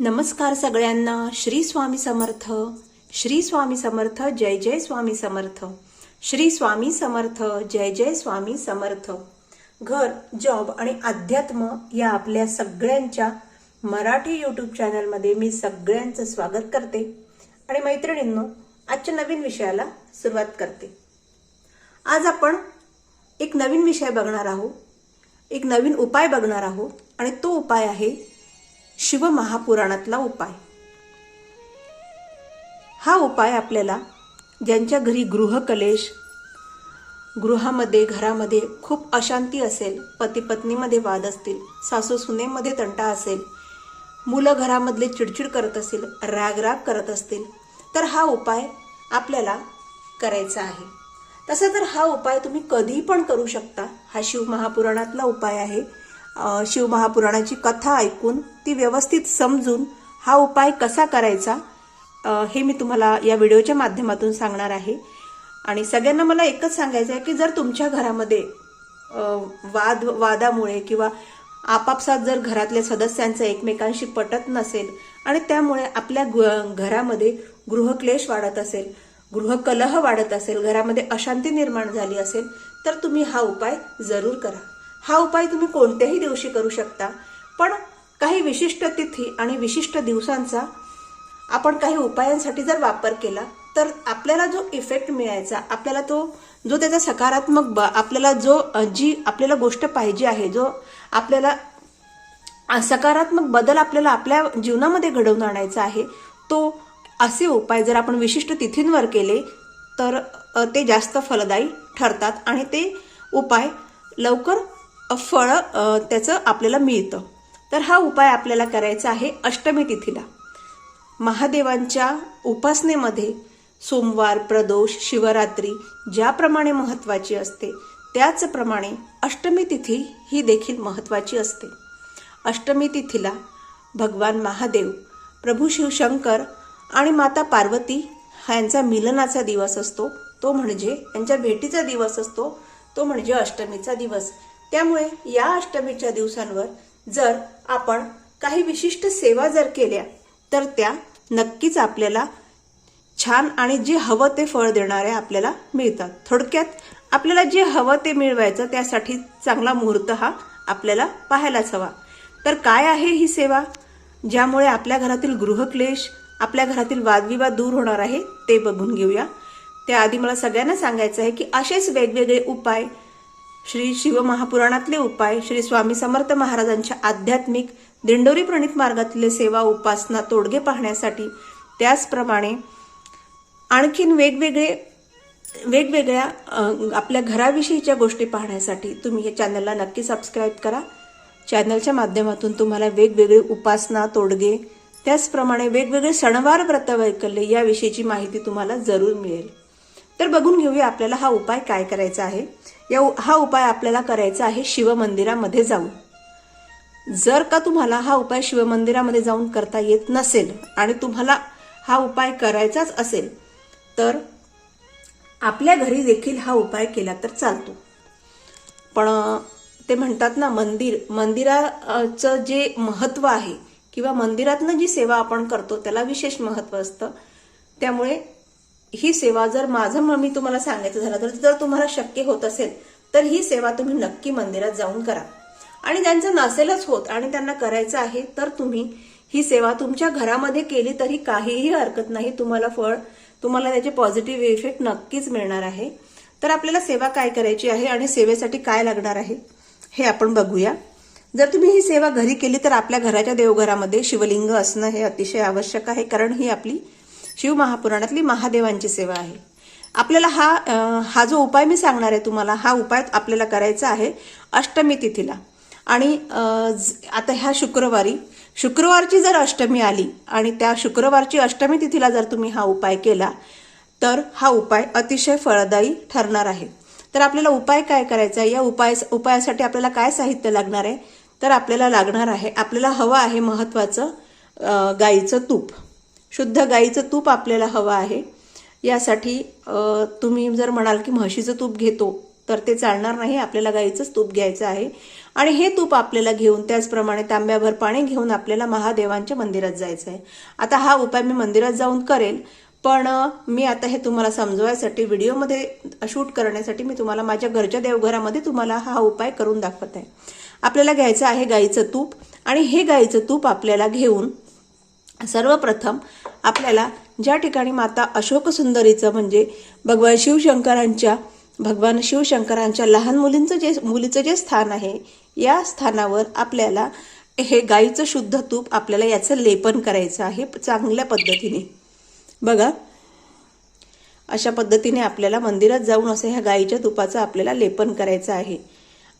नमस्कार सगळ्यांना. श्री स्वामी समर्थ. श्री स्वामी समर्थ जय जय स्वामी समर्थ. श्री स्वामी समर्थ जय जय स्वामी समर्थ. घर जॉब आणि अध्यात्म या आपल्या सगळ्यांच्या मराठी यूट्यूब चॅनलमध्ये मी सगळ्यांचं स्वागत करते. आणि मैत्रिणींनो आजच्या नवीन विषयाला सुरुवात करते. आज आपण एक नवीन विषय बघणार आहोत. एक नवीन उपाय बघणार आहोत. आणि तो उपाय आहे शिवमहापुराणातला उपाय. हा उपाय आपल्याला ज्यांच्या घरी गृहकलेश गृहामध्ये घरामध्ये खूप अशांती असेल पती पत्नीमध्ये वाद असतील सासू सुनेमध्ये तंटा असेल मुलं घरामधले चिडचिड करत असतील रागराग करत असतील तर हा उपाय आपल्याला करायचा आहे. तसं तर हा उपाय तुम्ही कधी पण करू शकता. हा शिव महापुराणातला उपाय आहे. शिवमहापुराणाची कथा ऐकून ती व्यवस्थित समजून हा उपाय कसा करायचा हे मी तुम्हाला या व्हिडिओच्या माध्यमातून सांगणार आहे. आणि सगळ्यांना मला एकच सांगायचं आहे की जर तुमच्या घरामध्ये वाद वादामुळे किंवा आपापसात जर घरातल्या सदस्यांचं एकमेकांशी पटत नसेल आणि त्यामुळे आपल्या घरामध्ये गृहक्लेश वाढत असेल गृहकलह वाढत असेल घरामध्ये अशांती निर्माण झाली असेल तर तुम्ही हा उपाय जरूर करा. हा उपाय तुम्ही कोणत्याही दिवशी करू शकता. पण काही विशिष्ट तिथी आणि विशिष्ट दिवसांचा आपण काही उपायांसाठी जर वापर केला तर आपल्याला जो इफेक्ट मिळायचा आपल्याला तो जो त्याचा सकारात्मक ब आपल्याला जो जी आपल्याला गोष्ट पाहिजे आहे जो आपल्याला सकारात्मक बदल आपल्याला आपल्या जीवनामध्ये घडवून आणायचा आहे तो असे उपाय जर आपण विशिष्ट तिथींवर केले तर ते जास्त फलदायी ठरतात. आणि ते उपाय लवकर फळं त्याचं आपल्याला मिळतं. तर हा उपाय आपल्याला करायचा आहे अष्टमी तिथीला. महादेवांच्या उपासनेमध्ये सोमवार प्रदोष शिवरात्री ज्याप्रमाणे महत्त्वाची असते त्याचप्रमाणे अष्टमी तिथी ही देखील महत्त्वाची असते. अष्टमी तिथीला भगवान महादेव प्रभू शिवशंकर आणि माता पार्वती हा यांचा मिलनाचा दिवस असतो. तो म्हणजे यांच्या भेटीचा दिवस असतो. तो म्हणजे अष्टमीचा दिवस. त्यामुळे या अष्टमीच्या दिवसांवर जर आपण काही विशिष्ट सेवा जर केल्या तर त्या नक्कीच आपल्याला छान आणि जे हवं ते फळ देणारे आपल्याला मिळतात. थोडक्यात आपल्याला जे हवं ते मिळवायचं त्यासाठी चांगला मुहूर्त हा आपल्याला पाहायलाच हवा. तर काय आहे ही सेवा? ज्यामुळे आपल्या घरातील गृहक्लेश आपल्या घरातील वादविवाद दूर होणार आहे ते बघून घेऊया. त्याआधी मला सगळ्यांना सांगायचं आहे की असेच वेगवेगळे उपाय श्री शिवमहापुराणातले उपाय श्री स्वामी समर्थ महाराजांच्या आध्यात्मिक दिंडोरी प्रणित मार्गातले सेवा उपासना तोडगे पाहण्यासाठी त्याचप्रमाणे आणखीन वेगवेगळे वेगवेगळ्या आपल्या घराविषयीच्या गोष्टी पाहण्यासाठी तुम्ही हे चॅनलला नक्की सबस्क्राईब करा. चॅनलच्या माध्यमातून तुम्हाला वेगवेगळे उपासना तोडगे त्याचप्रमाणे वेगवेगळे सणवार व्रतवैकल्य याविषयीची माहिती तुम्हाला जरूर मिळेल. तर बघून घेऊया आपल्याला हा उपाय काय करायचा आहे. या हा उपाय आपल्याला करायचा आहे शिवमंदिरामध्ये जाऊन. जर का तुम्हाला हा उपाय शिवमंदिरामध्ये जाऊन करता येत नसेल आणि तुम्हाला हा उपाय करायचाच असेल तर आपल्या घरी देखील हा उपाय केला तर चालतो. पण ते म्हणतात ना मंदिर मंदिराचं जे महत्त्व आहे किंवा मंदिरातनं जी सेवा आपण करतो त्याला विशेष महत्त्व असतं. त्यामुळे ही सेवा जर माझं मग मी तुम्हाला सांगायचं झालं तर जर तुम्हाला शक्य होत असेल तर ही सेवा तुम्ही नक्की मंदिरात जाऊन करा. आणि त्यांचं नसेलच होत आणि त्यांना करायचं आहे तर तुम्ही ही सेवा तुमच्या घरामध्ये केली तरी काहीही हरकत नाही तुम्हाला फळ तुम्हाला त्याचे पॉझिटिव्ह इफेक्ट नक्कीच मिळणार आहे. तर आपल्याला सेवा काय करायची आहे आणि सेवेसाठी काय लागणार आहे हे आपण बघूया. जर तुम्ही ही सेवा घरी केली तर आपल्या घराच्या देवघरामध्ये शिवलिंग असणं हे अतिशय आवश्यक आहे कारण ही आपली शिवमहापुराणातली महादेवांची सेवा आहे. आपल्याला हा हा जो उपाय मी सांगणार आहे तुम्हाला हा उपाय आपल्याला करायचा आहे अष्टमी तिथीला. आणि आता ह्या शुक्रवारी शुक्रवारची जर अष्टमी आली आणि त्या शुक्रवारची अष्टमी तिथीला जर तुम्ही हा उपाय केला तर हा उपाय अतिशय फळदायी ठरणार आहे. तर आपल्याला उपाय काय करायचा आहे? या उपाय उपायासाठी आपल्याला काय साहित्य लागणार आहे? तर आपल्याला लागणार आहे आपल्याला हवं आहे महत्त्वाचं गाईचं तूप. शुद्ध गाईचं तूप आपल्याला हवं आहे. यासाठी तुम्ही जर म्हणाल की म्हशीचं तूप घेतो तर ते चालणार नाही. आपल्याला गाईचंच तूप घ्यायचं आहे. आणि हे तूप आपल्याला घेऊन त्याचप्रमाणे तांब्याभर पाणी घेऊन आपल्याला महादेवांच्या मंदिरात जायचं आहे आता हा उपाय मी मंदिरात जाऊन करेल पण मी आता हे तुम्हाला समजवायसाठी व्हिडिओमध्ये शूट करण्यासाठी मी तुम्हाला माझ्या घरच्या देवघरामध्ये तुम्हाला हा उपाय करून दाखवत आहे. आपल्याला घ्यायचं आहे गाईचं तूप आणि हे गाईचं तूप आपल्याला घेऊन सर्वप्रथम आपल्याला ज्या ठिकाणी माता अशोक सुंदरीचं म्हणजे भगवान शिवशंकरांच्या भगवान शिवशंकरांच्या लहान मुलींचं जे मुलीचं जे स्थान आहे या स्थानावर आपल्याला हे गाईचं शुद्ध तूप आपल्याला याचं लेपन करायचं आहे चांगल्या पद्धतीने. बघा अशा पद्धतीने आपल्याला मंदिरात जाऊन असं ह्या गाईच्या तुपाचं आपल्याला लेपन करायचं आहे.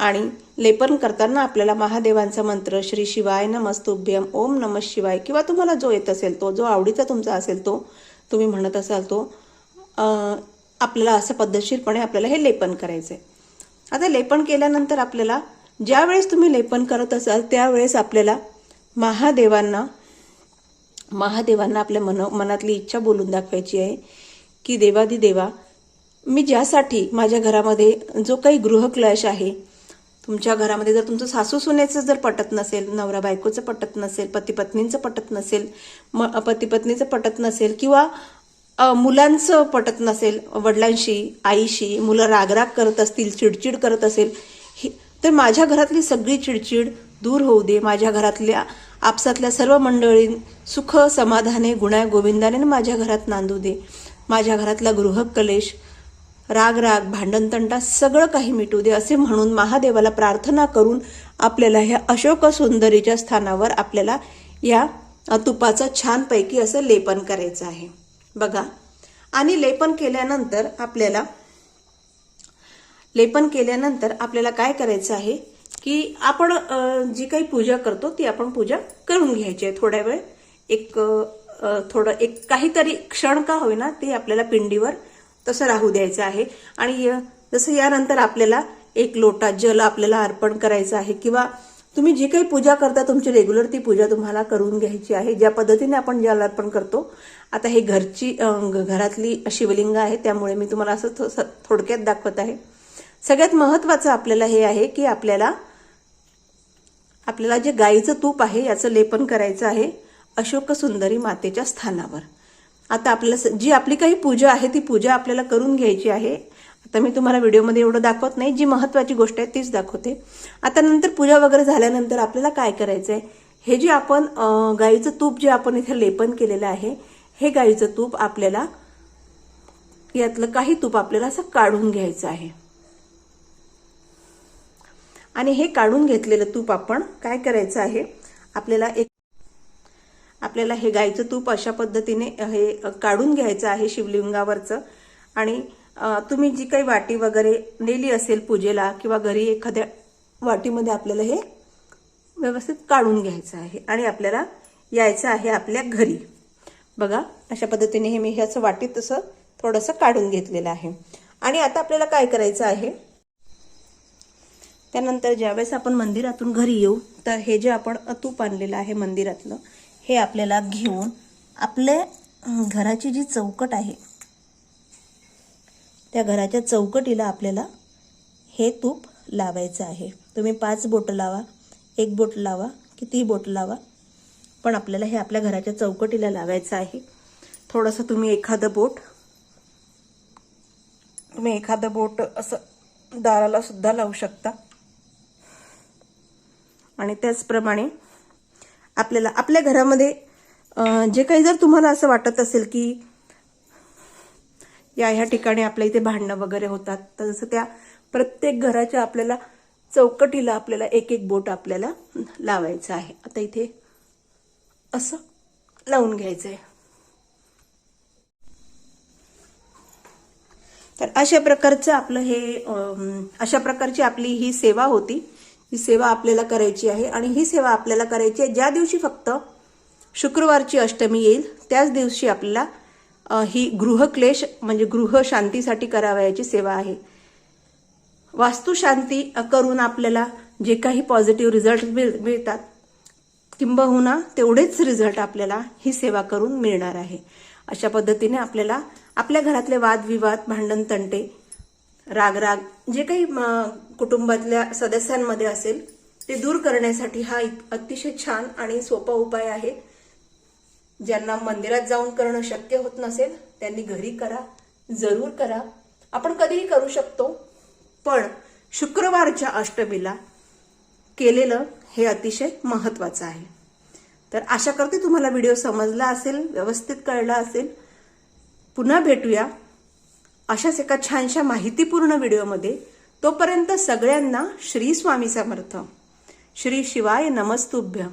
आणि लेपन करताना आपल्याला महादेवांचा मंत्र श्री शिवाय नमस्तुभ्यम ओम नम शिवाय किंवा तुम्हाला जो येत असेल तो जो आवडीचा तुमचा असेल तो तुम्ही म्हणत असाल तो आपल्याला असं पद्धतशीरपणे आपल्याला हे लेपन करायचं आहे आता लेपन केल्यानंतर आपल्याला ज्यावेळेस तुम्ही लेपन करत असाल त्यावेळेस आपल्याला महादेवांना महादेवांना आपल्या मन मनातली इच्छा बोलून दाखवायची आहे की देवादी देवा मी ज्यासाठी माझ्या घरामध्ये जो काही गृहक्लेश आहे तुमच्या घरामध्ये जर तुमचं सासू सुनेचं जर पटत नसेल नवरा बायकोचं पटत नसेल पती पत्नींचं पटत नसेल म पती पत्नीचं पटत नसेल किंवा मुलांचं पटत नसेल वडिलांशी आईशी मुलं रागराग करत असतील चिडचिड करत असेल ही तर माझ्या घरातली सगळी चिडचिड दूर होऊ दे. माझ्या घरातल्या आपसातल्या सर्व मंडळी सुख समाधाने गुण्या गोविंदाने माझ्या घरात नांदू दे. माझ्या घरातला गृहकलेश राग राग भांडणतंटा सगळं काही मिटू दे असे म्हणून महादेवाला प्रार्थना करून आपल्याला ह्या अशोक सुंदरीच्या स्थानावर आपल्याला या तुपाचं छानपैकी असं लेपन करायचं आहे. बघा. आणि लेपन केल्यानंतर आपल्याला लेपन केल्यानंतर आपल्याला काय करायचं आहे की आपण जी काही पूजा करतो ती आपण पूजा करून घ्यायची आहे थोड्या वेळ. एक थोडं एक काहीतरी क्षण का होईना ते आपल्याला पिंडीवर तसं राहू द्यायचं आहे. आणि जसं यानंतर आपल्याला एक लोटा जल आपल्याला अर्पण करायचं आहे किंवा तुम्ही जी काही पूजा करता तुमची रेग्युलर ती पूजा तुम्हाला करून घ्यायची आहे. ज्या पद्धतीने आपण जल अर्पण करतो आता हे घरची घरातली शिवलिंग आहे त्यामुळे मी तुम्हाला असं थो- थोडक्यात दाखवत आहे. सगळ्यात महत्वाचं आपल्याला हे आहे की आपल्याला आपल्याला जे गाईचं तूप आहे याचं लेपन करायचं आहे अशोक सुंदरी मातेच्या स्थानावर. आता आपल्याला जी आपली काही पूजा आहे ती पूजा आपल्याला करून घ्यायची आहे. आता मी तुम्हाला व्हिडिओमध्ये एवढं दाखवत नाही. जी महत्वाची गोष्ट आहे तीच दाखवते. आता नंतर पूजा वगैरे झाल्यानंतर आपल्याला काय करायचं आहे हे जे आपण गाईचं तूप जे आपण इथे लेपन केलेलं आहे हे गाईचं तूप आपल्याला यातलं काही तूप आपल्याला असं काढून घ्यायचं आहे. आणि हे काढून घेतलेलं तूप आपण काय करायचं आहे? आपल्याला एक आपल्याला हे गाईचं तूप अशा पद्धतीने हे काढून घ्यायचं आहे शिवलिंगावरचं. आणि तुम्ही जी काही वाटी वगैरे नेली असेल पूजेला किंवा घरी एखाद्या वाटीमध्ये आपल्याला हे व्यवस्थित काढून घ्यायचं आहे आणि आपल्याला यायचं आहे आपल्या घरी. बघा अशा पद्धतीने हे मी हे असं वाटीत तसं थोडंसं काढून घेतलेलं आहे. आणि आता आपल्याला काय करायचं आहे? त्यानंतर ज्यावेळेस आपण मंदिरातून घरी येऊ तर हे जे आपण तूप आणलेलं आहे मंदिरातलं हे आपल्याला घेऊन आपल्या घराची जी चौकट आहे त्या घराच्या चौकटीला आपल्याला हे तूप लावायचं आहे. तुम्ही पाच बोटं लावा एक बोट लावा कितीही बोट लावा पण आपल्याला हे आपल्या घराच्या चौकटीला लावायचं आहे. थोडंसं तुम्ही एखादं बोट तुम्ही एखादं बोट असं दाराला सुद्धा लावू शकता. आणि त्याचप्रमाणे आपल्याला आपल्या घरामध्ये जे काही जर तुम्हाला असं वाटत असेल की या ह्या ठिकाणी आपल्या इथे भांडणं वगैरे होतात तर जसं त्या प्रत्येक घराच्या आपल्याला चौकटीला आपल्याला एक एक बोट आपल्याला लावायचं आहे. आता इथे असं लावून घ्यायचं आहे तर अशा प्रकारचं आपलं हे अशा प्रकारची आपली ही सेवा होती. ही सेवा आपल्याला करायची आहे आणि ही सेवा आपल्याला करायची आहे. ज्या दिवशी फक्त शुक्रवारची अष्टमी येईल त्याच दिवशी आपल्याला ही गृहक्लेश म्हणजे गृह शांतीसाठी करावयाची सेवा आहे. वास्तुशांती करून आपल्याला जे काही पॉझिटिव्ह रिझल्ट मिळ मिळतात किंबहुना तेवढेच रिझल्ट आपल्याला ही सेवा करून मिळणार आहे. अशा पद्धतीने आपल्याला आपल्या घरातले वादविवाद भांडण तंटे रागराग जे काही म, कुटुंबातल्या सदस्यांमध्ये असेल ते दूर करण्यासाठी हा अतिशय छान आणि सोपा उपाय आहे. ज्यांना मंदिरात जाऊन करणं शक्य होत नसेल त्यांनी घरी करा जरूर करा. आपण कधीही करू शकतो पण शुक्रवारच्या अष्टमीला केलेलं हे अतिशय महत्त्वाचं आहे. तर आशा करते तुम्हाला व्हिडिओ समजला असेल व्यवस्थित कळला असेल. पुन्हा भेटूया. अशाच एका छानशा माहितीपूर्ण व्हिडिओमध्ये तोपर्यंत सगळ्यांना श्री स्वामी समर्थ. श्री शिवाय नमस्तुभ्यम.